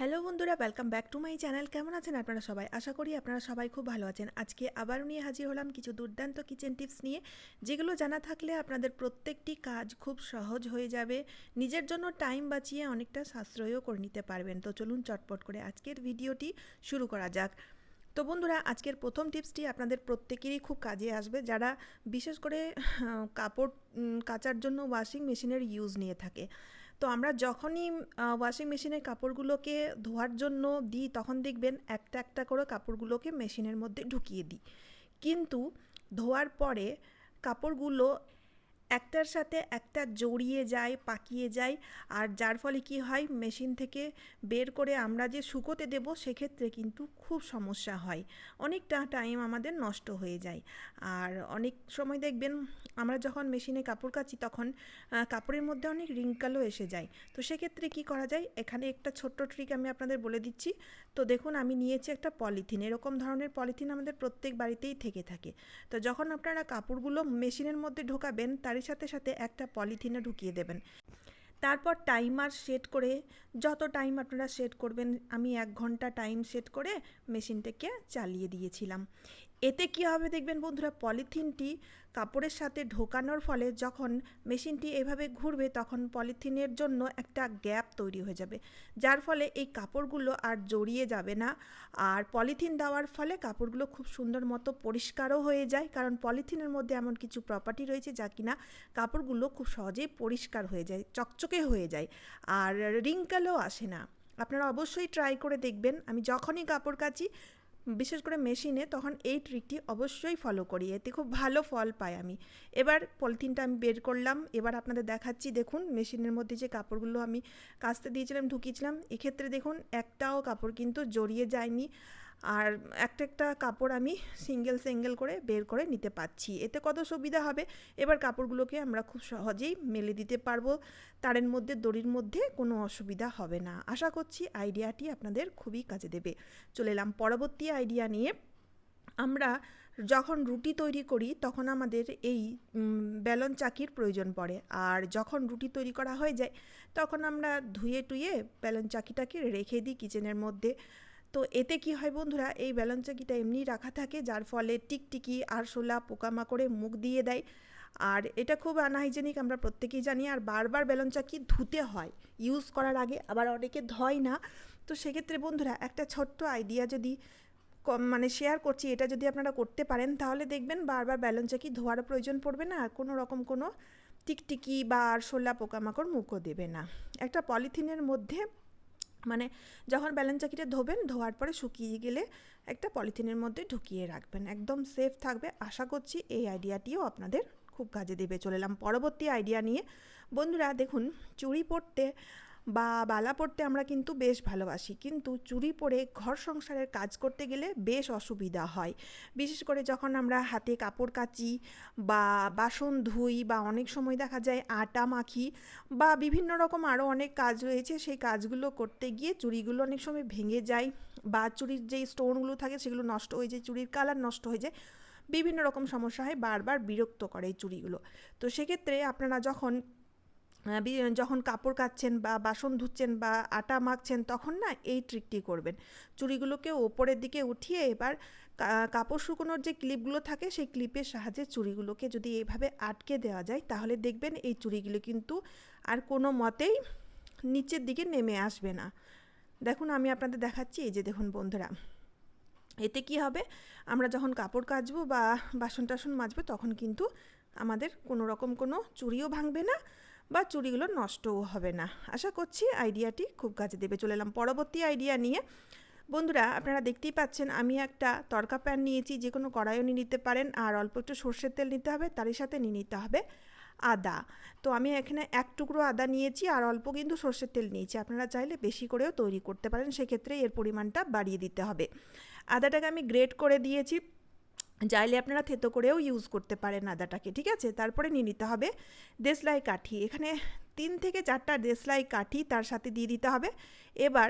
Hello বন্ধুরা welcome back to my channel কেমন আছেন আপনারা সবাই? আশা করি আপনারা সবাই খুব ভালো আছেন। আজকে আবারও নিয়ে হাজির হলাম কিছু দুর্দান্ত কিচেন টিপস নিয়ে, যেগুলো জানা থাকলে আপনাদের প্রত্যেকটি কাজ খুব সহজ হয়ে যাবে। নিজের জন্য টাইম বাঁচিয়ে অনেকটা সাশ্রয়ও করে নিতে পারবেন। তো চলুন চটপট করে আজকের ভিডিওটি শুরু করা যাক। তো বন্ধুরা, আজকের প্রথম টিপসটি আপনাদের প্রত্যেকেরই খুব কাজে আসবে। যারা বিশেষ করে কাপড় কাচার জন্য ওয়াশিং মেশিনের ইউজ নিয়ে থাকে। তো আমরা যখনই ওয়াশিং মেশিনে কাপড়গুলোকে ধোয়ার জন্য দিই, তখন দেখবেন একটা একটা করে কাপড়গুলোকে মেশিনের মধ্যে ঢুকিয়ে দিই। কিন্তু ধোয়ার পরে কাপড়গুলো একটার সাথে একটা জড়িয়ে যায়, পাকিয়ে যায়। আর যার ফলে কি হয়, মেশিন থেকে বের করে আমরা যে শুকোতে দেব, সেক্ষেত্রে কিন্তু খুব সমস্যা হয়। অনেকটা টাইম আমাদের নষ্ট হয়ে যায়। আর অনেক সময় দেখবেন, আমরা যখন মেশিনে কাপড় কাচি, তখন কাপড়ের মধ্যে অনেক রিঙ্কালও এসে যায়। তো সেক্ষেত্রে কি করা যায়? এখানে একটা ছোট্ট ট্রিক আমি আপনাদের বলে দিচ্ছি। তো দেখুন, আমি নিয়েছি একটা পলিথিন এরকম ধরনের পলিথিন আমাদের প্রত্যেক বাড়িতেই থেকে থাকে। তো যখন আপনারা কাপড়গুলো মেশিনের মধ্যে ঢোকাবেন তারই সাথে সাথে একটা পলিথিনে ঢুকিয়ে দেবেন। তারপর টাইমার সেট করে যত টাইম আপনারা সেট করবেন, আমি এক ঘণ্টা টাইম সেট করে মেশিনটাকে চালিয়ে দিয়েছিলাম। এতে কি হবে দেখবেন বন্ধুরা, পলিথিনটি কাপড়ের সাথে ঢোকানোর ফলে যখন মেশিনটি এভাবে ঘুরবে তখন পলিথিনের জন্য একটা গ্যাপ তৈরি হয়ে যাবে। যার ফলে এই কাপড়গুলো আর জড়িয়ে যাবে না। আর পলিথিন দেওয়ার ফলে কাপড়গুলো খুব সুন্দর মতো পরিষ্কারও হয়ে যায়। কারণ পলিথিনের মধ্যে এমন কিছু প্রপার্টি রয়েছে যা কিনা কাপড়গুলো খুব সহজেই পরিষ্কার হয়ে যায়, চকচকে হয়ে যায়। আর রিঙ্কেলও আসে না। আপনারা অবশ্যই ট্রাই করে দেখবেন। আমি যখনই কাপড় কাচি বিশেষ করে মেশিনে তখন এই ট্রিকটি অবশ্যই ফলো করি। এতে খুব ভালো ফল পাই আমি। এবার পলিথিনটা আমি বের করলাম। এবার আপনাদের দেখাচ্ছি, দেখুন, মেশিনের মধ্যে যে কাপড়গুলো আমি কাচতে দিয়েছিলাম, ঢুকিয়েছিলাম। এক্ষেত্রে দেখুন, একটাও কাপড় কিন্তু জড়িয়ে যায়নি। আর একটা একটা কাপড় আমি সিঙ্গেল সিঙ্গেল করে বের করে নিতে পারছি এতে কত সুবিধা হবে? এবার কাপড়গুলোকে আমরা খুব সহজেই মেলে দিতে পারব। তারের মধ্যে, দড়ির মধ্যে কোনো অসুবিধা হবে না। আশা করছি আইডিয়াটি আপনাদের খুবই কাজে দেবে। চলে এলাম পরবর্তী আইডিয়া নিয়ে। আমরা যখন রুটি তৈরি করি, তখন আমাদের এই বেলন চাকির প্রয়োজন পড়ে। আর যখন রুটি তৈরি করা হয়ে যায়, তখন আমরা ধুয়ে টুয়ে বেলন চাকিটাকে রেখে দিই কিচেনের মধ্যে। তো এতে কি হয় বন্ধুরা, এই বেলন চাকিটা এমনি রাখা থাকে, যার ফলে টিকটিকি, আরশোলা, পোকামাকড়ে মুখ দিয়ে দেয়। আর এটা খুব আনহাইজেনিক আমরা প্রত্যেকেই জানি। আর বারবার বেলন চাকি ধুতে হয় ইউজ করার আগে, আবার অনেকে ধয় না। তো সেক্ষেত্রে বন্ধুরা, একটা ছোট্ট আইডিয়া যদি মানে শেয়ার করছি, এটা যদি আপনারা করতে পারেন, তাহলে দেখবেন বারবার ব্যালন চাকি ধোয়ার প্রয়োজন পড়বে না। আর কোনো রকম কোনো টিকটিকি বা আরশোলা, পোকামাকড় মুখও দেবে না। একটা পলিথিনের মধ্যে মানে যখন ব্যালেন্স চাকিটা ধোবেন, ধোয়ার পরে শুকিয়ে গেলে একটা পলিথিনের মধ্যে ঢুকিয়ে রাখবেন। একদম সেফ থাকবে। আশা করছি এই আইডিয়াটিও আপনাদের খুব কাজে দেবে। চলে এলাম পরবর্তী আইডিয়া নিয়ে। বন্ধুরা, দেখুন, চুড়ি পরতে বা বালা পরতে আমরা কিন্তু বেশ ভালোবাসি। কিন্তু চুড়ি পরে ঘর সংসারের কাজ করতে গেলে বেশ অসুবিধা হয়। বিশেষ করে যখন আমরা হাতে কাপড় কাচি বা বাসন ধুই বা অনেক সময় দেখা যায় আটা মাখি বা বিভিন্ন রকম আরও অনেক কাজ রয়েছে, সেই কাজগুলো করতে গিয়ে চুড়িগুলো অনেক সময় ভেঙে যায় বা চুড়ির যেই স্টোনগুলো থাকে সেগুলো নষ্ট হয়ে যায় চুড়ির কালার নষ্ট হয়ে যায়। বিভিন্ন রকম সমস্যা হয়, বারবার বিরক্ত করে এই চুড়িগুলো তো সেক্ষেত্রে আপনারা যখন যখন কাপড় কাচ্ছেন বা বাসন ধুচ্ছেন বা আটা মাখছেন, তখন না এই ট্রিকটি করবেন। চুড়িগুলোকে ওপরের দিকে উঠিয়ে এবার কাপড় শুকোনোর যে ক্লিপগুলো থাকে, সেই ক্লিপের সাহায্যে চুড়িগুলোকে যদি এইভাবে আটকে দেওয়া যায়, তাহলে দেখবেন এই চুড়িগুলো কিন্তু আর কোনো মতেই নিচের দিকে নেমে আসবে না। দেখুন, আমি আপনাদের দেখাচ্ছি, এই যে দেখুন বন্ধুরা। এতে কি হবে? আমরা যখন কাপড় কাচবো বা বাসন টাসন মাজবো, তখন কিন্তু আমাদের কোনো রকম কোনো চুড়িও ভাঙবে না। বা চুড়িগুলো নষ্টও হবে না। আশা করছি আইডিয়াটি খুব কাজে দেবে। চলে এলাম পরবর্তী আইডিয়া নিয়ে। বন্ধুরা, আপনারা দেখতেই পাচ্ছেন আমি একটা তরকা প্যান নিয়েছি, যে কোনো কড়াইও নিয়ে নিতে পারেন, আর অল্প একটু সর্ষের তেল নিতে হবে, তারই সাথে নিয়ে নিতে হবে আদা। তো আমি এখানে এক টুকরো আদা নিয়েছি, আর অল্প কিন্তু সর্ষের তেল নিয়েছি। আপনারা চাইলে বেশি করেও তৈরি করতে পারেন, সেক্ষেত্রে এর পরিমাণটা বাড়িয়ে দিতে হবে। আদাটাকে আমি গ্রেট করে দিয়েছি চাইলে আপনারা থেতো করেও ইউজ করতে পারেন আদাটাকে, ঠিক আছে? তারপরে নিয়ে নিতে হবে দেশলাই কাঠি। এখানে তিন থেকে চারটা দেশলাই কাঠি তার সাথে দিয়ে দিতে হবে। এবার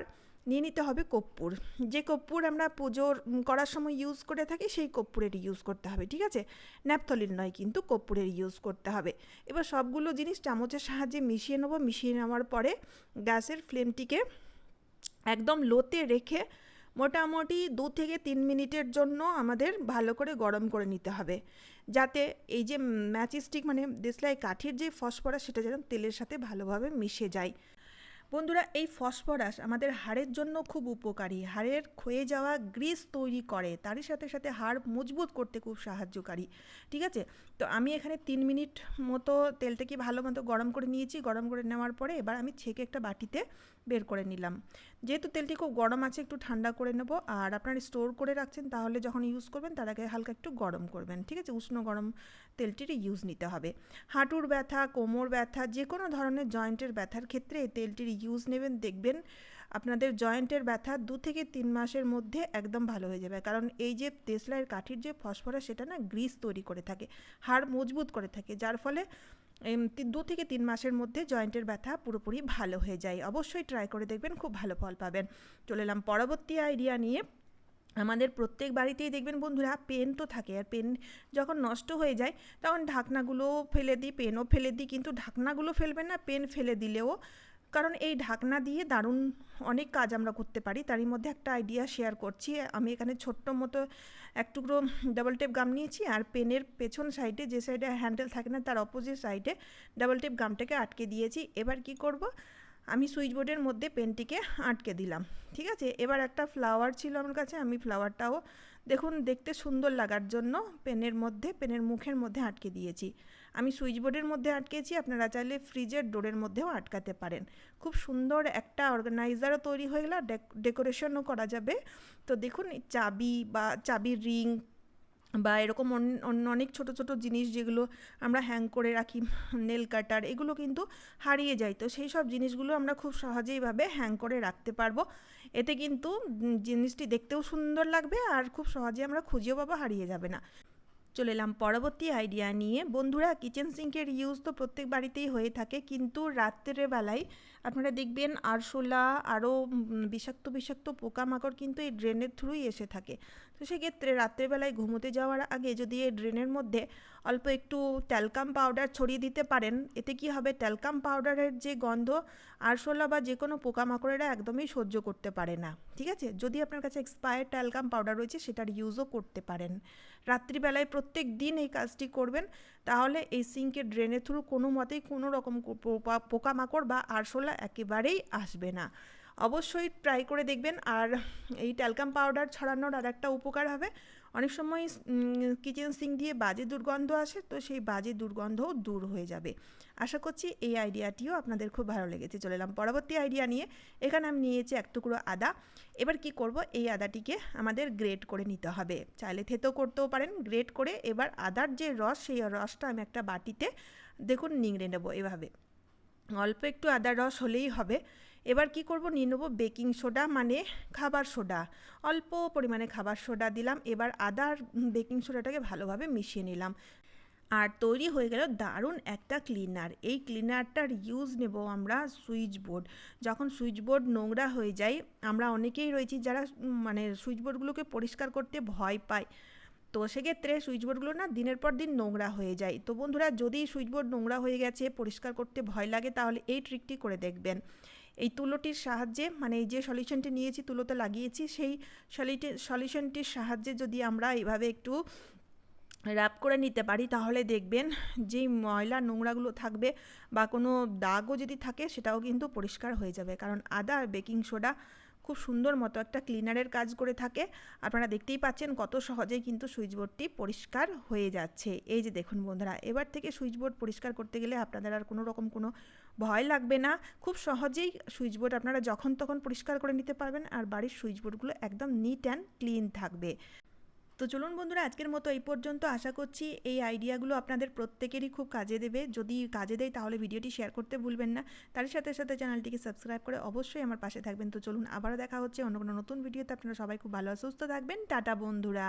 নিয়ে নিতে হবে কর্পূর যে কর্পূর আমরা পুজোর করার সময় ইউজ করে থাকি, সেই কর্পূরের ইউজ করতে হবে, ঠিক আছে? ন্যাপথলিন নয় কিন্তু কর্পূরের ইউজ করতে হবে। এবার সবগুলো জিনিস চামচের সাহায্যে মিশিয়ে নেব। মিশিয়ে নেওয়ার পরে গ্যাসের ফ্লেমটিকে একদম লোতে রেখে মোটামুটি দু থেকে তিন মিনিটের জন্য আমাদের ভালো করে গরম করে নিতে হবে। যাতে এই যে ম্যাচিস্টিক মানে দেশলাই কাঠির যে ফসফরাস সেটা যেন তেলের সাথে ভালোভাবে মিশে যায়। বন্ধুরা, এই ফসফরাস আমাদের হাড়ের জন্য খুব উপকারী। হাড়ের ক্ষয়ে যাওয়া গ্রিস তৈরি করে, তারই সাথে সাথে হাড় মজবুত করতে খুব সাহায্যকারী। ঠিক আছে? তো আমি এখানে তিন মিনিট মতো তেলটাকে ভালো মতো গরম করে নিয়েছি। গরম করে নেওয়ার পরে এবার আমি ছেঁকে একটা বাটিতে বের করে নিলাম। যেহেতু তেলটি খুব গরম আছে, একটু ঠান্ডা করে নেব। আর আপনারা স্টোর করে রাখছেন, তাহলে যখন ইউজ করবেন, তার আগে হালকা একটু গরম করবেন। ঠিক আছে? উষ্ণ গরম তেলটির ইউজ নিতে হবে। হাঁটুর ব্যথা, কোমর ব্যথা যে কোনো ধরনের জয়েন্টের ব্যথার ক্ষেত্রে এই তেলটির ইউজ নেবেন। দেখবেন আপনাদের জয়েন্টের ব্যথা দু থেকে তিন মাসের মধ্যে একদম ভালো হয়ে যাবে। কারণ এই যে দেশলাইয়ের কাঠির যে ফসফরাস, সেটা না গ্রিস তৈরি করে থাকে, হাড় মজবুত করে থাকে, যার ফলে দু থেকে তিন মাসের মধ্যে জয়েন্টের ব্যথা পুরোপুরি ভালো হয়ে যায়। অবশ্যই ট্রাই করে দেখবেন, খুব ভালো ফল পাবেন। চলে এলাম পরবর্তী আইডিয়া নিয়ে। আমাদের প্রত্যেক বাড়িতেই দেখবেন বন্ধুরা পেন তো থাকে আর পেন যখন নষ্ট হয়ে যায় তখন ঢাকনাগুলো ফেলে দিই, পেনও ফেলে দিই কিন্তু ঢাকনাগুলো ফেলবেন না, পেন ফেলে দিলেও। কারণ এই ঢাকনা দিয়ে দারুণ অনেক কাজ আমরা করতে পারি, তারই মধ্যে একটা আইডিয়া শেয়ার করছি। আমি এখানে ছোট্ট মতো এক টুকরো ডাবল টেপ গাম নিয়েছি আর পেনের পেছন সাইডে যে সাইডে হ্যান্ডেল থাকে না তার অপোজিট সাইডে ডাবল টেপ গামটাকে আটকে দিয়েছি। এবার কি করব? আমি সুইচ বোর্ডের মধ্যে পেনটিকে আটকে দিলাম, ঠিক আছে? এবার একটা ফ্লাওয়ার ছিল আমার কাছে, আমি ফ্লাওয়ারটাও দেখুন, দেখতে সুন্দর লাগার জন্য পেনের মধ্যে, পেনের মুখের মধ্যে আটকে দিয়েছি। আমি সুইচ বোর্ডের মধ্যে আটকেছি, আপনারা চাইলে ফ্রিজের ডোরের মধ্যেও আটকাতে পারেন। খুব সুন্দর একটা অর্গানাইজারও তৈরি হয়ে গেল ডেকোরেশনও করা যাবে। তো দেখুন চাবি বা চাবির রিং বা এরকম অন্য অনেক ছোট ছোট জিনিস যেগুলো আমরা হ্যাং করে রাখি নেল কাটার এগুলো কিন্তু হারিয়ে যায়। তো সেই সব জিনিসগুলো আমরা খুব সহজেইভাবে হ্যাং করে রাখতে পারব। এতে কিন্তু জিনিসটি দেখতেও সুন্দর লাগবে আর খুব সহজে আমরা খুঁজেও পাবো, হারিয়ে যাবে না। চলে এলাম পরবর্তী আইডিয়া নিয়ে। বন্ধুরা কিচেন সিঙ্কের ইউজ তো প্রত্যেক বাড়িতেই হয়ে থাকে, কিন্তু রাত্রের বেলায় আপনারা দেখবেন আরশোলা, আরও বিষাক্ত বিষাক্ত পোকামাকড় কিন্তু এই ড্রেনের থ্রুই এসে থাকে। তো সেক্ষেত্রে রাত্রেবেলায় ঘুমোতে যাওয়ার আগে যদি এই ড্রেনের মধ্যে অল্প একটু ট্যালকাম পাউডার ছড়িয়ে দিতে পারেন, এতে কি হবে? ট্যালকাম পাউডারের যে গন্ধ, আরশোলা বা যে কোনো পোকামাকড়েরা একদমই সহ্য করতে পারে না। ঠিক আছে? যদি আপনার কাছে এক্সপায়ার ট্যালকাম পাউডার রয়েছে, সেটার ইউজও করতে পারেন। রাত্রিবেলায় প্রত্যেক দিন এই কাজটি করবেন, তাহলে এই সিঙ্কের ড্রেনের থ্রু কোনো মতেই কোনো রকম পোকামাকড় বা আরশোলা একেবারেই আসবে না। অবশ্যই ট্রাই করে দেখবেন। আর এই ট্যালকাম পাউডার ছড়ানোর আর একটা উপকার হবে। অনেক সময় কিচেন সিঙ্ক দিয়ে বাজে দুর্গন্ধ আসে, তো সেই বাজে দুর্গন্ধও দূর হয়ে যাবে। আশা করছি এই আইডিয়াটিও আপনাদের খুব ভালো লেগেছে। চলে এলাম পরবর্তী আইডিয়া নিয়ে। এখানে আমি নিয়েছি এক টুকরো আদা। এবার কি করব? এই আদাটিকে আমাদের গ্রেট করে নিতে হবে। চাইলে থেতো করতেও পারেন। গ্রেট করে এবার আদার যে রস, সেই রসটা আমি একটা বাটিতে, দেখুন, নিংড়ে নেব এভাবে। অল্প একটু আদার রস হলেই হবে। এবার কি করব? নিয়ে নেব বেকিং সোডা মানে খাবার সোডা। অল্প পরিমাণে খাবার সোডা দিলাম, এবার আদার বেকিং সোডাটাকে ভালোভাবে মিশিয়ে নিলাম। আর তৈরি হয়ে গেল দারুণ একটা ক্লিনার। এই ক্লিনারটার ইউজ নেব আমরা সুইচ বোর্ড। যখন সুইচ বোর্ড নোংরা হয়ে যায়, আমরা অনেকেই রয়েছি যারা মানে সুইচ বোর্ডগুলোকে পরিষ্কার করতে ভয় পায়। তো সেক্ষেত্রে সুইচ বোর্ডগুলো না দিনের পর দিন নোংরা হয়ে যায়। তো বন্ধুরা, যদি সুইচ বোর্ড নোংরা হয়ে গেছে, পরিষ্কার করতে ভয় লাগে, তাহলে এই ট্রিকটি করে দেখবেন। এই তুলোটির সাহায্যে মানে এই যে সলিউশনটি নিয়েছি, তুলোতে লাগিয়েছি, সেই সলিউশনটির সাহায্যে যদি আমরা এইভাবে একটু র্যাপ করে নিতে পারি, তাহলে দেখবেন যেই ময়লা নোংরাগুলো থাকবে বা কোনো দাগও যদি থাকে, সেটাও কিন্তু পরিষ্কার হয়ে যাবে। কারণ আদা আর বেকিং সোডা খুব সুন্দর মতো একটা ক্লিনারের কাজ করে থাকে। আপনারা দেখতেই পাচ্ছেন কত সহজেই কিন্তু সুইচ বোর্ডটি পরিষ্কার হয়ে যাচ্ছে। এই যে দেখুন বন্ধুরা, এবার থেকে সুইচ বোর্ড পরিষ্কার করতে গেলে আপনাদের আর কোনো রকম কোনো ভয় লাগবে না। খুব সহজেই সুইচ বোর্ড আপনারা যখন তখন পরিষ্কার করে নিতে পারবেন আর বাড়ির সুইচ বোর্ডগুলো একদম নিট অ্যান্ড ক্লিন থাকবে। তো চলুন বন্ধুরা, আজকের মতো এই পর্যন্ত আশা করছি এই আইডিয়াগুলো আপনাদের প্রত্যেকেরই খুব কাজে দেবে। যদি কাজে দেয় তাহলে ভিডিওটি শেয়ার করতে ভুলবেন না। তার সাথে সাথে চ্যানেলটিকে সাবস্ক্রাইব করে অবশ্যই আমার পাশে থাকবেন। তো চলুন আবারও দেখা হচ্ছে অন্য কোনো নতুন ভিডিওতে। আপনারা সবাই খুব ভালো সুস্থ থাকবেন। টাটা বন্ধুরা।